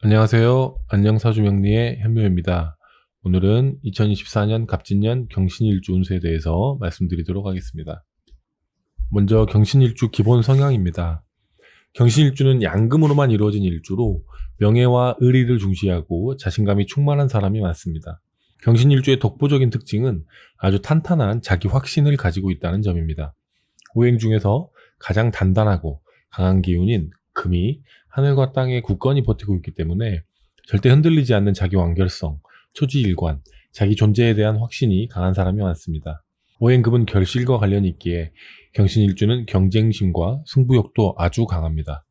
안녕하세요. 안녕사주명리의 현묘입니다. 오늘은 2024년 갑진년 경신일주 운세에 대해서 말씀드리도록 하겠습니다. 먼저 경신일주 기본 성향입니다. 경신일주는 양금으로만 이루어진 일주로 명예와 의리를 중시하고 자신감이 충만한 사람이 많습니다. 경신일주의 독보적인 특징은 아주 탄탄한 자기 확신을 가지고 있다는 점입니다. 오행 중에서 가장 단단하고 강한 기운인 금이 하늘과 땅에 굳건히 버티고 있기 때문에 절대 흔들리지 않는 자기 완결성, 초지일관, 자기 존재에 대한 확신이 강한 사람이 많습니다. 오행금은 결실과 관련이 있기에 경신일주는 경쟁심과 승부욕도 아주 강합니다.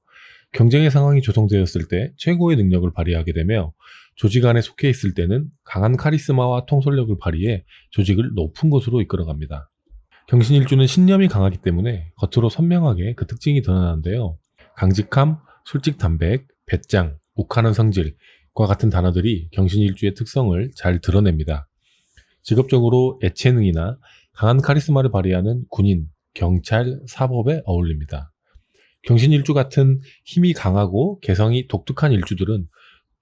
경쟁의 상황이 조성되었을 때 최고의 능력을 발휘하게 되며 조직 안에 속해 있을 때는 강한 카리스마와 통솔력을 발휘해 조직을 높은 곳으로 이끌어갑니다. 경신일주는 신념이 강하기 때문에 겉으로 선명하게 그 특징이 드러나는데요. 강직함, 솔직담백, 배짱, 욱하는 성질과 같은 단어들이 경신일주의 특성을 잘 드러냅니다. 직업적으로 애체능이나 강한 카리스마를 발휘하는 군인, 경찰, 사법에 어울립니다. 경신일주 같은 힘이 강하고 개성이 독특한 일주들은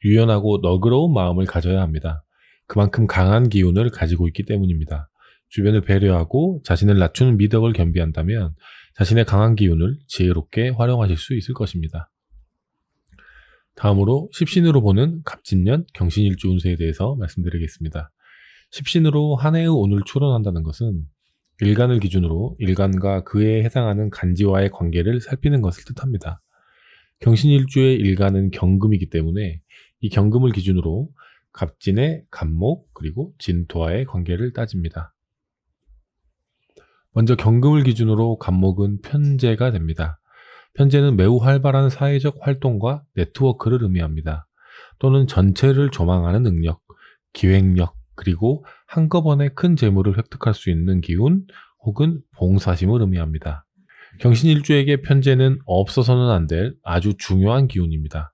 유연하고 너그러운 마음을 가져야 합니다. 그만큼 강한 기운을 가지고 있기 때문입니다. 주변을 배려하고 자신을 낮추는 미덕을 겸비한다면 자신의 강한 기운을 지혜롭게 활용하실 수 있을 것입니다. 다음으로 십신으로 보는 갑진년 경신일주 운세에 대해서 말씀드리겠습니다. 십신으로 한 해의 운을 추론한다는 것은 일간을 기준으로 일간과 그에 해당하는 간지와의 관계를 살피는 것을 뜻합니다. 경신일주의 일간은 경금이기 때문에 이 경금을 기준으로 갑진의 갑목 그리고 진토와의 관계를 따집니다. 먼저 경금을 기준으로 갑목은 편제가 됩니다. 편제는 매우 활발한 사회적 활동과 네트워크를 의미합니다. 또는 전체를 조망하는 능력, 기획력, 그리고 한꺼번에 큰 재물을 획득할 수 있는 기운 혹은 봉사심을 의미합니다. 경신일주에게 편제는 없어서는 안 될 아주 중요한 기운입니다.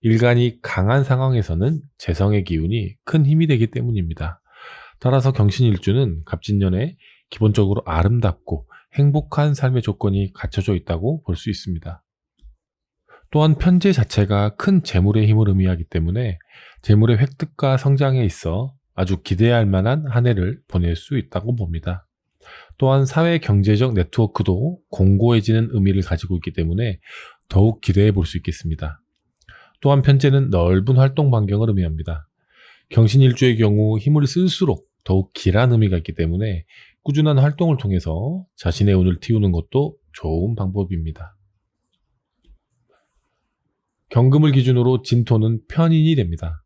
일간이 강한 상황에서는 재성의 기운이 큰 힘이 되기 때문입니다. 따라서 경신일주는 갑진년에 기본적으로 아름답고 행복한 삶의 조건이 갖춰져 있다고 볼 수 있습니다. 또한 편제 자체가 큰 재물의 힘을 의미하기 때문에 재물의 획득과 성장에 있어 아주 기대할 만한 한 해를 보낼 수 있다고 봅니다. 또한 사회 경제적 네트워크도 공고해지는 의미를 가지고 있기 때문에 더욱 기대해 볼 수 있겠습니다. 또한 편제는 넓은 활동 반경을 의미합니다. 경신일주의 경우 힘을 쓸수록 더욱 길한 의미가 있기 때문에 꾸준한 활동을 통해서 자신의 운을 틔우는 것도 좋은 방법입니다. 경금을 기준으로 진토는 편인이 됩니다.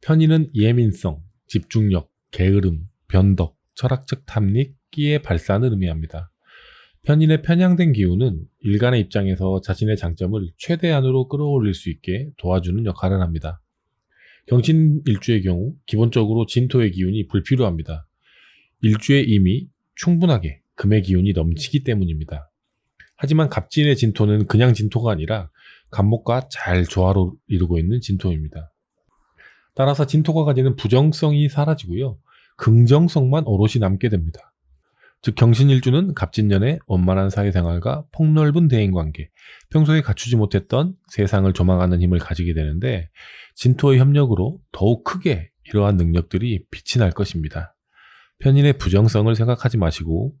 편인은 예민성, 집중력, 게으름, 변덕, 철학적 탐닉, 끼의 발산을 의미합니다. 편인의 편향된 기운은 일간의 입장에서 자신의 장점을 최대한으로 끌어올릴 수 있게 도와주는 역할을 합니다. 경신 일주의 경우 기본적으로 진토의 기운이 불필요합니다. 일주에 이미 충분하게 금의 기운이 넘치기 때문입니다. 하지만 갑진의 진토는 그냥 진토가 아니라 갑목과 잘 조화로 이루고 있는 진토입니다. 따라서 진토가 가지는 부정성이 사라지고요. 긍정성만 오롯이 남게 됩니다. 즉 경신일주는 갑진년의 원만한 사회생활과 폭넓은 대인관계, 평소에 갖추지 못했던 세상을 조망하는 힘을 가지게 되는데 진토의 협력으로 더욱 크게 이러한 능력들이 빛이 날 것입니다. 편인의 부정성을 생각하지 마시고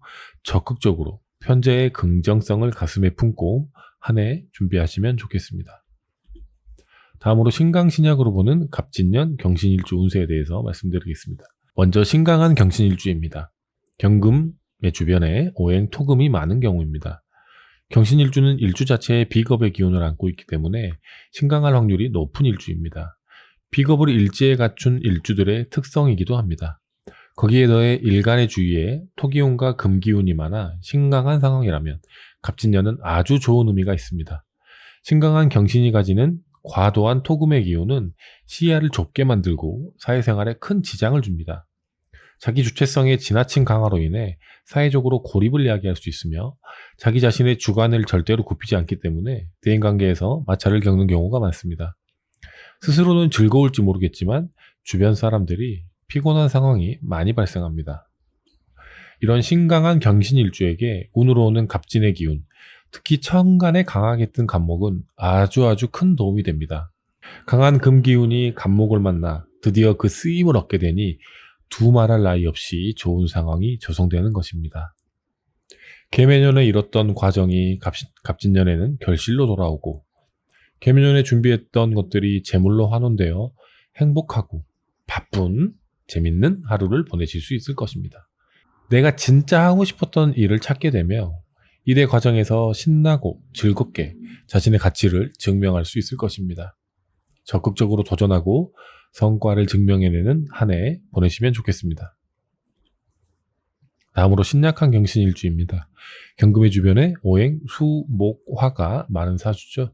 적극적으로 편제의 긍정성을 가슴에 품고 한 해 준비하시면 좋겠습니다. 다음으로 신강신약으로 보는 갑진년 경신일주 운세에 대해서 말씀드리겠습니다. 먼저 신강한 경신일주입니다. 경금의 주변에 오행 토금이 많은 경우입니다. 경신일주는 일주 자체에 비겁의 기운을 안고 있기 때문에 신강할 확률이 높은 일주입니다. 비겁을 일지에 갖춘 일주들의 특성이기도 합니다. 거기에 더해 일간의 주위에 토기운과 금기운이 많아 신강한 상황이라면 갑진년은 아주 좋은 의미가 있습니다. 신강한 경신이 가지는 과도한 토금의 기운은 시야를 좁게 만들고 사회생활에 큰 지장을 줍니다. 자기 주체성의 지나친 강화로 인해 사회적으로 고립을 이야기할 수 있으며 자기 자신의 주관을 절대로 굽히지 않기 때문에 대인 관계에서 마찰을 겪는 경우가 많습니다. 스스로는 즐거울지 모르겠지만 주변 사람들이 피곤한 상황이 많이 발생합니다. 이런 신강한 경신일주에게 운으로 오는 갑진의 기운, 특히 천간에 강하게 뜬 간목은 아주 아주 큰 도움이 됩니다. 강한 금 기운이 간목을 만나 드디어 그 쓰임을 얻게 되니 두말할 나위 없이 좋은 상황이 조성되는 것입니다. 개매년에 이뤘던 과정이 갑 진, 년에는 결실로 돌아오고 개매년에 준비했던 것들이 제물로 환원되어 행복하고 바쁜 재밌는 하루를 보내실 수 있을 것입니다. 내가 진짜 하고 싶었던 일을 찾게 되며 일의 과정에서 신나고 즐겁게 자신의 가치를 증명할 수 있을 것입니다. 적극적으로 도전하고 성과를 증명해내는 한 해 보내시면 좋겠습니다. 다음으로 신약한 경신일주입니다. 경금의 주변에 오행, 수, 목, 화가 많은 사주죠.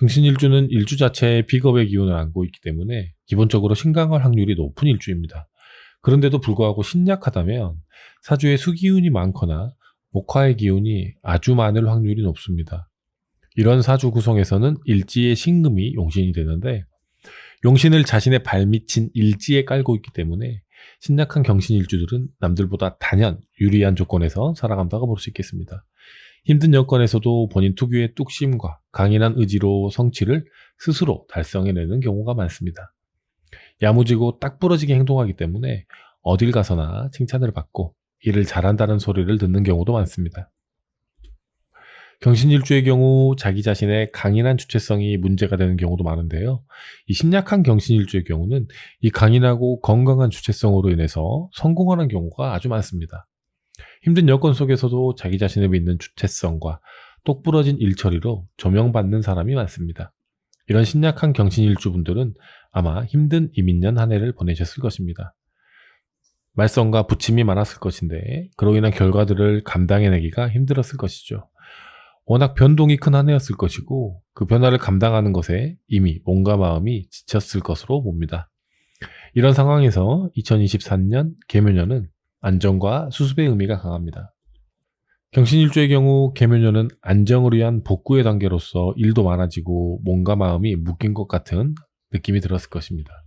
경신일주는 일주 자체의 비겁의 기운을 안고 있기 때문에 기본적으로 신강할 확률이 높은 일주입니다. 그런데도 불구하고 신약하다면 사주에 수기운이 많거나 목화의 기운이 아주 많을 확률이 높습니다. 이런 사주 구성에서는 일지의 신금이 용신이 되는데 용신을 자신의 발밑인 일지에 깔고 있기 때문에 신약한 경신일주들은 남들보다 단연 유리한 조건에서 살아간다고 볼 수 있겠습니다. 힘든 여건에서도 본인 특유의 뚝심과 강인한 의지로 성취를 스스로 달성해내는 경우가 많습니다. 야무지고 딱 부러지게 행동하기 때문에 어딜 가서나 칭찬을 받고 일을 잘한다는 소리를 듣는 경우도 많습니다. 경신일주의 경우 자기 자신의 강인한 주체성이 문제가 되는 경우도 많은데요. 이 심약한 경신일주의 경우는 이 강인하고 건강한 주체성으로 인해서 성공하는 경우가 아주 많습니다. 힘든 여건 속에서도 자기 자신을 믿는 주체성과 똑부러진 일처리로 조명받는 사람이 많습니다. 이런 심약한 경신일주분들은 아마 힘든 이민년 한 해를 보내셨을 것입니다. 말썽과 부침이 많았을 것인데 그로 인한 결과들을 감당해내기가 힘들었을 것이죠. 워낙 변동이 큰 한 해였을 것이고 그 변화를 감당하는 것에 이미 몸과 마음이 지쳤을 것으로 봅니다. 이런 상황에서 2023년 개묘년은 안정과 수습의 의미가 강합니다. 경신일주의 경우 개묘년은 안정을 위한 복구의 단계로서 일도 많아지고 몸과 마음이 묶인 것 같은 느낌이 들었을 것입니다.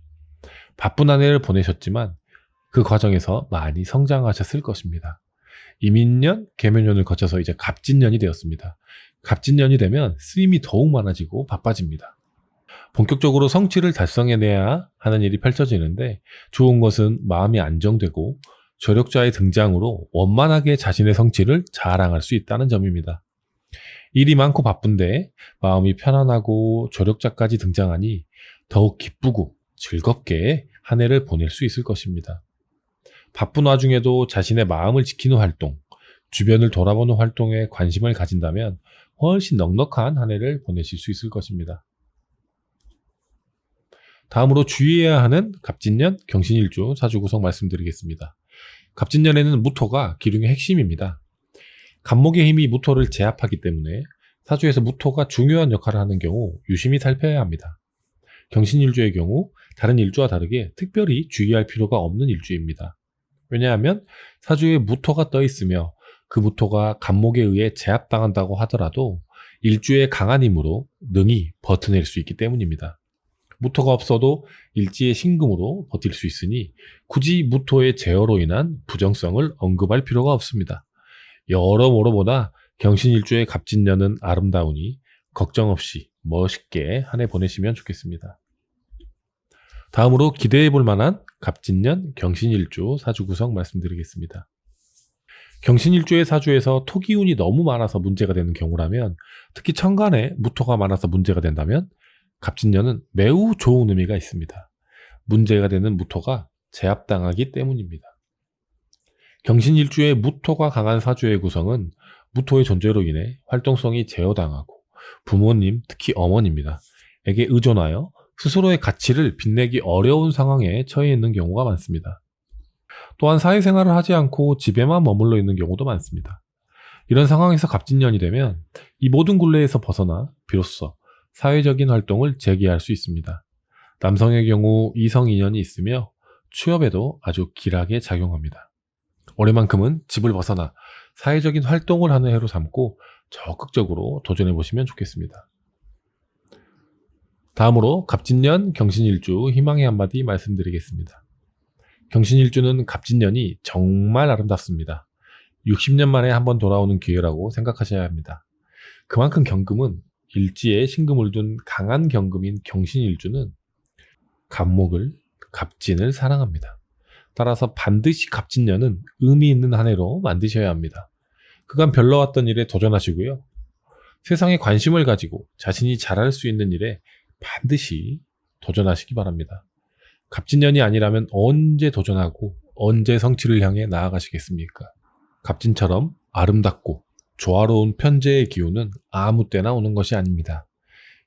바쁜 한 해를 보내셨지만 그 과정에서 많이 성장하셨을 것입니다. 이민년, 개묘년을 거쳐서 이제 갑진년이 되었습니다. 갑진년이 되면 쓰임이 더욱 많아지고 바빠집니다. 본격적으로 성취를 달성해내야 하는 일이 펼쳐지는데 좋은 것은 마음이 안정되고 조력자의 등장으로 원만하게 자신의 성취를 자랑할 수 있다는 점입니다. 일이 많고 바쁜데 마음이 편안하고 조력자까지 등장하니 더욱 기쁘고 즐겁게 한 해를 보낼 수 있을 것입니다. 바쁜 와중에도 자신의 마음을 지키는 활동, 주변을 돌아보는 활동에 관심을 가진다면 훨씬 넉넉한 한 해를 보내실 수 있을 것입니다. 다음으로 주의해야 하는 갑진년 경신일주 사주 구성 말씀드리겠습니다. 갑진년에는 무토가 기룡의 핵심입니다. 간목의 힘이 무토를 제압하기 때문에 사주에서 무토가 중요한 역할을 하는 경우 유심히 살펴야 합니다. 경신일주의 경우 다른 일주와 다르게 특별히 주의할 필요가 없는 일주입니다. 왜냐하면 사주에 무토가 떠 있으며 그 무토가 간목에 의해 제압당한다고 하더라도 일주의 강한 힘으로 능히 버텨낼 수 있기 때문입니다. 무토가 없어도 일지의 신금으로 버틸 수 있으니 굳이 무토의 제어로 인한 부정성을 언급할 필요가 없습니다. 여러모로 보다 경신일주의 갑진년은 아름다우니 걱정 없이 멋있게 한 해 보내시면 좋겠습니다. 다음으로 기대해 볼 만한 갑진년 경신일주 사주 구성 말씀드리겠습니다. 경신일주의 사주에서 토기운이 너무 많아서 문제가 되는 경우라면 특히 천간에 무토가 많아서 문제가 된다면 갑진년은 매우 좋은 의미가 있습니다. 문제가 되는 무토가 제압당하기 때문입니다. 경신일주의 무토가 강한 사주의 구성은 무토의 존재로 인해 활동성이 제어당하고 부모님, 특히 어머니입니다. 에게 의존하여 스스로의 가치를 빛내기 어려운 상황에 처해 있는 경우가 많습니다. 또한 사회생활을 하지 않고 집에만 머물러 있는 경우도 많습니다. 이런 상황에서 갑진년이 되면 이 모든 굴레에서 벗어나 비로소 사회적인 활동을 재개할 수 있습니다. 남성의 경우 이성 인연이 있으며 취업에도 아주 길하게 작용합니다. 올해만큼은 집을 벗어나 사회적인 활동을 하는 해로 삼고 적극적으로 도전해 보시면 좋겠습니다. 다음으로 갑진년 경신일주 희망의 한마디 말씀드리겠습니다. 경신일주는 갑진년이 정말 아름답습니다. 60년 만에 한번 돌아오는 기회라고 생각하셔야 합니다. 그만큼 경금은 일지에 신금을 둔 강한 경금인 경신일주는 갑목을 갑진을 사랑합니다. 따라서 반드시 갑진년은 의미 있는 한 해로 만드셔야 합니다. 그간 별러왔던 일에 도전하시고요. 세상에 관심을 가지고 자신이 잘할 수 있는 일에 반드시 도전하시기 바랍니다. 갑진년이 아니라면 언제 도전하고 언제 성취를 향해 나아가시겠습니까? 갑진처럼 아름답고 조화로운 편재의 기운은 아무 때나 오는 것이 아닙니다.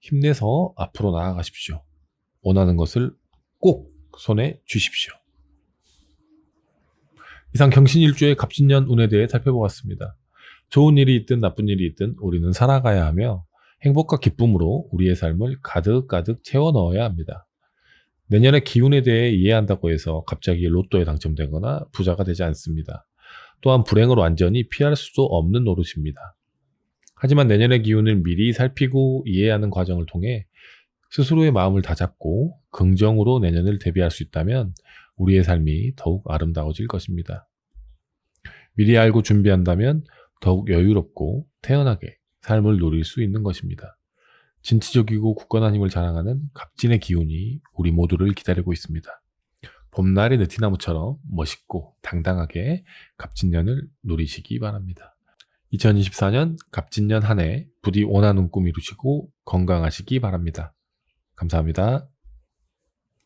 힘내서 앞으로 나아가십시오. 원하는 것을 꼭 손에 쥐십시오. 이상 경신일주의 갑진년 운에 대해 살펴보았습니다. 좋은 일이 있든 나쁜 일이 있든 우리는 살아가야 하며 행복과 기쁨으로 우리의 삶을 가득가득 채워 넣어야 합니다. 내년의 기운에 대해 이해한다고 해서 갑자기 로또에 당첨되거나 부자가 되지 않습니다. 또한 불행을 완전히 피할 수도 없는 노릇입니다. 하지만 내년의 기운을 미리 살피고 이해하는 과정을 통해 스스로의 마음을 다잡고 긍정으로 내년을 대비할 수 있다면 우리의 삶이 더욱 아름다워질 것입니다. 미리 알고 준비한다면 더욱 여유롭고 태연하게 삶을 누릴 수 있는 것입니다. 진취적이고 굳건한 힘을 자랑하는 갑진의 기운이 우리 모두를 기다리고 있습니다. 봄날의 느티나무처럼 멋있고 당당하게 갑진년을 누리시기 바랍니다. 2024년 갑진년 한 해 부디 원하는 꿈 이루시고 건강하시기 바랍니다. 감사합니다.